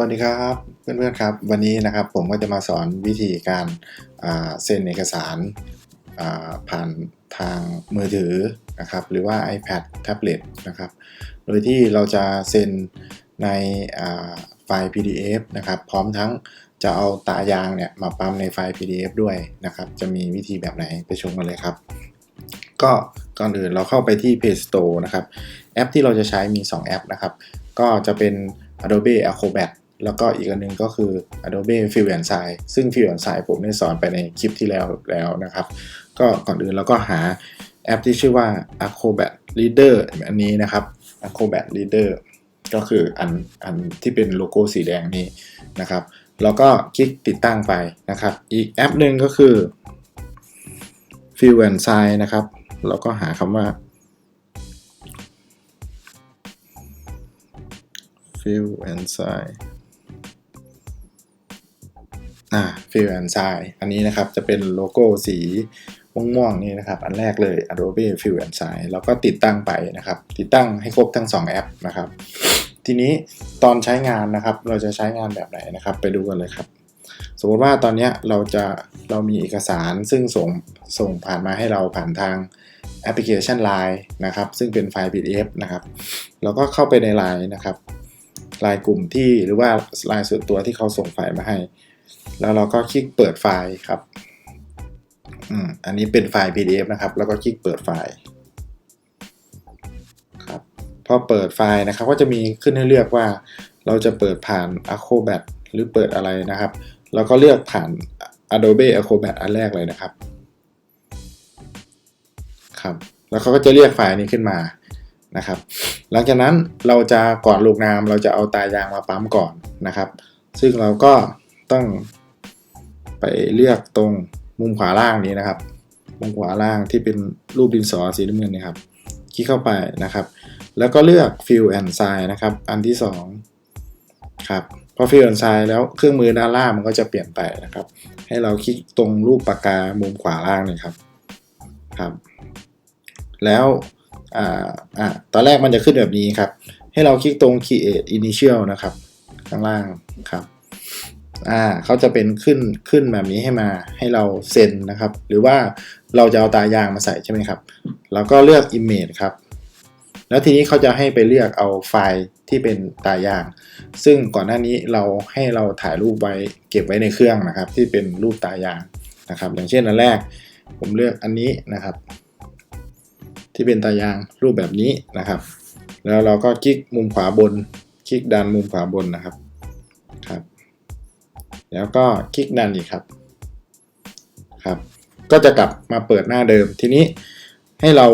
วัสดีครับเพื่อนๆครับ วันนี้นะครับผมก็จะมาสอนวิธีการเซ็นเอกสารผ่านทางมือถือนะครับหรือว่า iPad แท็บเล็ตนะครับโดยที่เราจะเซ็นในไฟล์ PDF นะครับพร้อมทั้งจะเอาตายางเนี่ยมาปั๊มในไฟล์ PDF ด้วยนะครับจะมีวิธีแบบไหนไปชมกันเลยครับ ก็ก่อนอื่นเราเข้าไปที่ Play Store นะครับแอปที่เราจะใช้มี 2 แอปนะครับก็จะเป็น Adobe Acrobat แล้วก็อีกอันนึงก็คือ Adobe Fill and Sign ซึ่ง Fill and Sign ผมได้สอนไปในคลิปที่แล้วแล้วนะครับ ก็ก่อนอื่นเราก็หาแอปที่ชื่อว่า Acrobat Reader อันนี้นะครับ Acrobat Reader ก็คืออันอันที่เป็นโลโก้สีแดงนี้นะครับแล้วก็คลิกติดตั้งไปนะครับ อีกแอปหนึ่งก็คือ Fill and Sign นะครับ เราก็หาคำว่า Fill and Sign อ่า Fill and Sign อันนี้นะครับจะเป็นโลโก้สีม่วงๆนี่นะครับ อันแรกเลย Adobe Fill and Sign แล้วก็ติดตั้งไปนะครับ ติดตั้งให้ครบทั้ง 2 แอปนะครับ ทีนี้ตอนใช้งานนะครับ เราจะใช้งานแบบไหนนะครับ ไปดูกันเลยครับ สมมติว่าตอนนี้เราจะเรามีเอกสารซึ่งส่งส่งผ่านมาให้เราผ่านทางแอปพลิเคชัน Line นะครับ ซึ่งเป็นไฟล์ PDF นะครับ เราก็เข้าไปใน Line นะครับไลน์กลุ่มที่หรือว่าไลน์ส่วนตัวที่เขาส่งไฟล์มาให้ แล้วเราก็คลิกเปิดไฟล์ครับอืมอันนี้เป็นไฟล์ PDF นะครับ แล้วก็คลิกเปิดไฟล์ครับพอเปิดไฟล์นะครับ ก็จะมีขึ้นให้เลือกว่า เราจะเปิดผ่าน Acrobat หรือเปิดอะไรนะครับเราก็เลือกผ่าน Adobe Acrobat อันแรกเลยนะครับครับ แล้วเขาก็จะเรียกไฟล์นี้ขึ้นมานะครับ หลังจากนั้นเราจะก่อนลงนามเราจะเอาตายางมาปั๊มก่อนนะครับ ซึ่งเราก็ ต้องไปเลือกตรงมุมขวาล่างนี้นะครับ มุมขวาล่างที่เป็นรูปดินสอสีน้ำเงินนะครับ คลิกเข้าไปนะครับ แล้วก็เลือก Fill and Sign นะครับ อันที่2ครับพอ Fill and Sign แล้วเครื่องมือด้านล่างมันก็จะเปลี่ยนไปนะครับ ให้เราคลิกตรงรูปปากกามุมขวาล่างนี่ครับครับ แล้วอ่าอ่าตอนแรกมันจะขึ้นแบบนี้ครับ ให้เราคลิกตรง create initial นะครับ ข้างล่างครับ อ่าเขาจะเป็นขึ้นขึ้นแบบนี้ให้มาให้เราเซ็นนะครับ หรือว่าเราจะเอาตายางมาใส่ใช่ไหมครับเราก็เลือก image ครับ แล้วทีนี้เขาจะให้ไปเลือกเอาไฟล์ที่เป็นตายาง ซึ่งก่อนหน้านี้เราให้เราถ่ายรูปไว้เก็บไว้ในเครื่องนะครับ ที่เป็นรูปตายางนะครับ อย่างเช่นอันแรก ผมเลือกอันนี้นะครับ ที่เป็นตายางรูปแบบนี้นะครับ แล้วเราก็คลิกมุมขวาบน คลิกดันมุมขวาบนนะครับ แล้วก็คลิกดันอีกครับครับ ก็จะกลับมาเปิดหน้าเดิม ทีนี้ให้เรา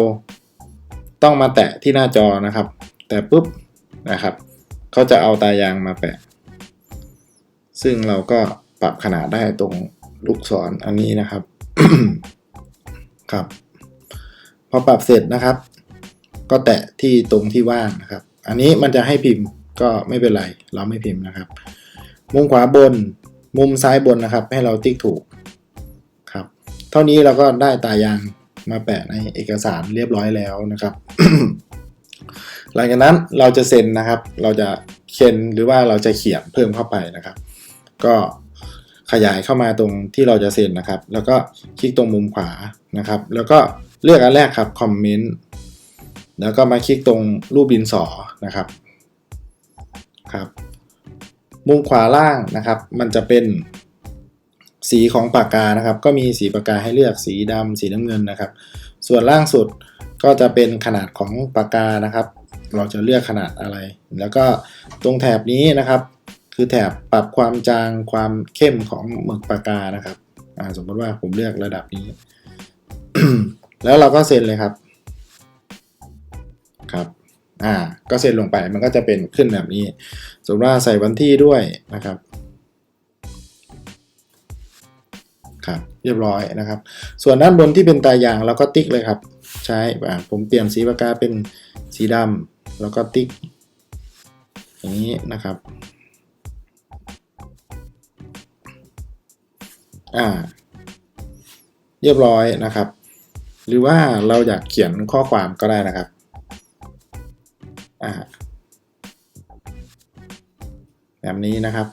ต้องมาแตะที่หน้าจอนะครับ แต่ปุ๊บนะครับเขาจะเอาตายางมาแปะ ซึ่งเราก็ปรับขนาดได้ตรงลูกศรออันนี้นะครับครับพอปรับเสร็จนะครับ ก็แตะที่ตรงที่ว่างนะครับ อันนี้มันจะให้พิมพ์ก็ไม่เป็นไร เราไม่พิมพ์นะครับ มุมขวาบน มุมซ้ายบนนะครับ ให้เราติ๊กถูกครับ เท่านี้เราก็ได้ตายางมาแปะในเอกสารเรียบร้อยแล้วนะครับ หลังจากนั้นเราจะเซ็นนะครับ เราจะเขียนหรือว่าเราจะเขียนเพิ่มเข้าไปนะครับ ก็ขยายเข้ามาตรงที่เราจะเซ็นนะครับ แล้วก็คลิกตรงมุมขวานะครับ แล้วก็เลือกอันแรกครับคอมเมนต์แล้วก็มาคลิกตรงรูปดินสอนะครับครับ มุมขวาล่างนะครับ มันจะเป็นสีของปากกานะครับ ก็มีสีปากกาให้เลือกสีดำสีน้ำเงินนะครับ ส่วนล่างสุดก็จะเป็นขนาดของปากกานะครับ เราจะเลือกขนาดอะไร แล้วก็ตรงแถบนี้นะครับ คือแถบปรับความจางความเข้มของหมึกปากกานะครับสมมติว่าผมเลือกระดับนี้ แล้วเราก็เซ็นเลยครับครับ อ่าก็เซ็นลงไปมันก็จะเป็นขึ้นแบบนี้ สมมติว่าใส่วันที่ด้วยนะครับครับเรียบร้อยนะครับ ส่วนด้านบนที่เป็นตายางเราก็ติ๊กเลยครับ ใช้ผมเปลี่ยนสีปากกาเป็นสีดำแล้วก็ติ๊กอย่างนี้นะครับอ่าเรียบร้อยนะครับ หรือว่าเราอยากเขียนข้อความก็ได้นะครับ แบบนี้นะครับ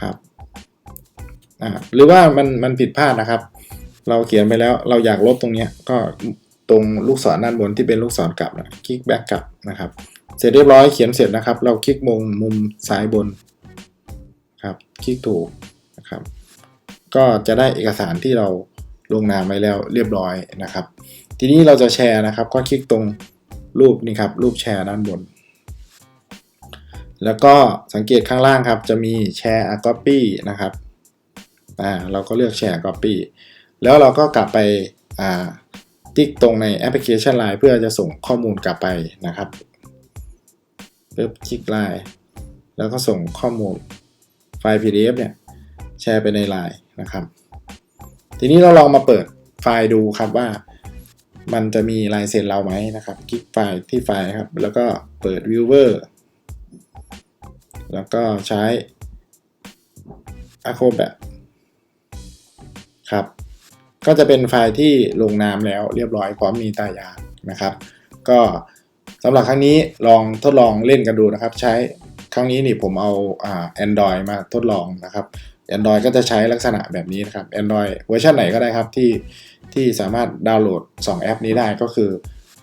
ครับหรือว่ามันมันผิดพลาดนะครับ เราเขียนไปแล้วเราอยากลบตรงนี้ก็ตรงลูกศรด้านบนที่เป็นลูกศรกลับนะคลิกแบ็กกลับนะครับ เสร็จเรียบร้อยเขียนเสร็จนะครับ เราคลิกมุมมุมซ้ายบนครับคลิกถูกนะครับ ก็จะได้เอกสารที่เราลงนามไว้แล้วเรียบร้อยนะครับ ทีนี้เราจะแชร์นะครับ ก็คลิกตรงรูปนี่ครับรูปแชร์ด้านบน แล้วก็สังเกตข้างล่างครับ จะมีแชร์ a copy นะครับอ่าเราก็เลือกแชร์ copy แล้วเราก็กลับไปอ่าติ๊กตรงในแอปพลิเคชัน Line เพื่อจะส่งข้อมูลกลับไปนะครับปึ๊บคลิกไลน์แล้วก็ส่งข้อมูลไฟล์ PDF เนี่ยแชร์ไปใน Line นะครับ ทีนี้เราลองมาเปิดไฟล์ดูครับว่ามันจะมีลายเซ็นเราไหมนะครับ คลิกไฟล์ที่ไฟล์ครับ แล้วก็เปิด viewer แล้วก็ใช้ acrobat ครับ ก็จะเป็นไฟล์ที่ลงนามแล้วเรียบร้อยพร้อมมีตายางนะครับ ก็สำหรับครั้งนี้ลองทดลองเล่นกันดูนะครับ ใช้ครั้งนี้นี่ผมเอาอ่า Android มาทดลองนะครับ Android ก็จะใช้ลักษณะแบบนี้นะครับ Android เวอร์ชันไหนก็ได้ครับที่ที่สามารถดาวน์โหลด 2 แอปนี้ได้ก็คือ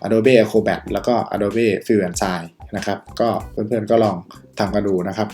Adobe Acrobat แล้วก็ Adobe Fill and Sign นะครับ ก็เพื่อนๆก็ลองทำกันดูนะครับ